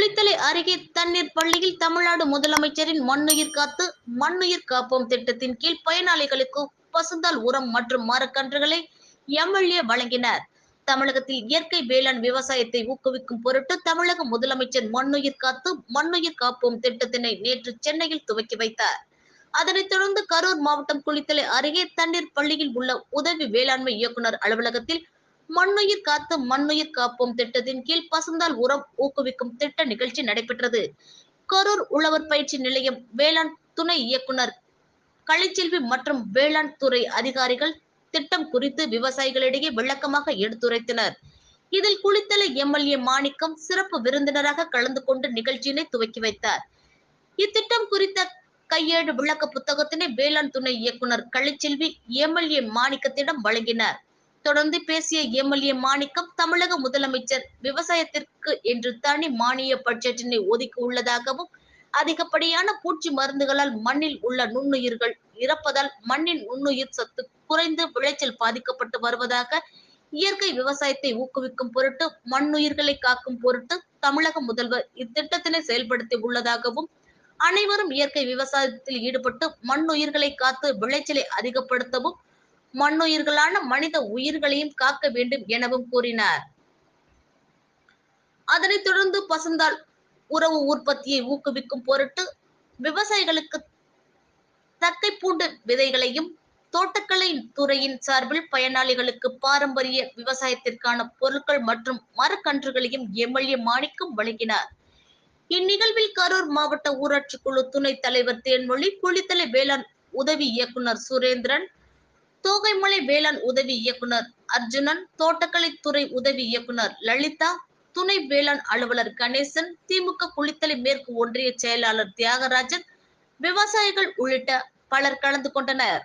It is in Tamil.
குளித்தலை அருகே தண்ணீர் பள்ளியில் தமிழ்நாடு முதலமைச்சரின் மண்ணுயிர் காத்து மண்ணுயிர் காப்போம் திட்டத்தின் கீழ் பயனாளிகளுக்கு பசுந்தால் உரம் மற்றும் மரக்கன்றுகளை எம்எல்ஏ வழங்கினார். தமிழகத்தில் இயற்கை வேளாண் விவசாயத்தை ஊக்குவிக்கும் பொருட்டு தமிழக முதலமைச்சர் மண்ணுயிர் காத்து மண்ணுயிர் காப்போம் திட்டத்தினை நேற்று சென்னையில் துவக்கி வைத்தார். அதனைத் தொடர்ந்து கரூர் மாவட்டம் குளித்தலை அருகே தண்ணீர் பள்ளியில் உள்ள உதவி வேளாண்மை இயக்குநர் அலுவலகத்தில் மண்ணுயிர் காத்து மண்ணுயிர் காப்போம் திட்டத்தின் கீழ் பசுந்தால் உரம் ஊக்குவிக்கும் திட்ட நிகழ்ச்சி நடைபெற்றது. கரூர் உழவர் பயிற்சி நிலையம் வேளாண் துணை இயக்குனர் கலைச்செல்வி மற்றும் வேளாண் துறை அதிகாரிகள் திட்டம் குறித்து விவசாயிகளிடையே விளக்கமாக எடுத்துரைத்தனர். இதில் குளித்தலை எம்எல்ஏ மாணிக்கம் சிறப்பு விருந்தினராக கலந்து கொண்டு நிகழ்ச்சியினை துவக்கி வைத்தார். இத்திட்டம் குறித்த கையேடு விளக்க புத்தகத்தினை வேளாண் துணை இயக்குனர் கலைச்செல்வி எம்எல்ஏ மாணிக்கத்திடம் வழங்கினார். தொடர்ந்து பேசிய எம்எல்ஏ மாணிக்கம் தமிழக முதலமைச்சர் விவசாயத்திற்கு என்று தனி மானிய பட்ஜெட்டினை ஒதுக்கி உள்ளதாகவும் அதிகப்படியான பூச்சி மருந்துகளால் மண்ணில் உள்ள நுண்ணுயிர்கள் இறப்பதால் மண்ணின் நுண்ணுயிர் சத்து குறைந்து விளைச்சல் பாதிக்கப்பட்டு வருவதாக இயற்கை விவசாயத்தை ஊக்குவிக்கும் பொருட்டு மண்ணுயிர்களை காக்கும் பொருட்டு தமிழக முதல்வர் இத்திட்டத்தினை செயல்படுத்தி உள்ளதாகவும் அனைவரும் இயற்கை விவசாயத்தில் ஈடுபட்டு மண்ணுயிர்களை காத்து விளைச்சலை அதிகப்படுத்தவும் மண்ணுயிர்களான மனித உயிர்களையும் காக்க வேண்டும் எனவும் கூறினார். அதனைத் தொடர்ந்து பசுந்தால் உறவு உற்பத்தியை ஊக்குவிக்கும் பொருட்டு விவசாயிகளுக்கு தக்கை பூண்டு விதைகளையும் தோட்டக்கலை துறையின் சார்பில் பயனாளிகளுக்கு பாரம்பரிய விவசாயத்திற்கான பொருட்கள் மற்றும் மரக்கன்றுகளையும் எம்எல்ஏ மாணிக்கம் வழங்கினார். இந்நிகழ்வில் கரூர் மாவட்ட ஊராட்சி குழு துணைத் தலைவர் தேன்மொழி குளித்தலை வேளாண் உதவி இயக்குனர் சுரேந்திரன் தோகைமலை வேளாண் உதவி இயக்குனர் அர்ஜுனன் தோட்டக்கலை துறை உதவி இயக்குனர் லலிதா துணை வேளாண் அலுவலர் கணேசன் திமுக குளித்தலை மேற்கு ஒன்றிய செயலாளர் தியாகராஜன் விவசாயிகள் உள்ளிட்ட பலர் கலந்து கொண்டனர்.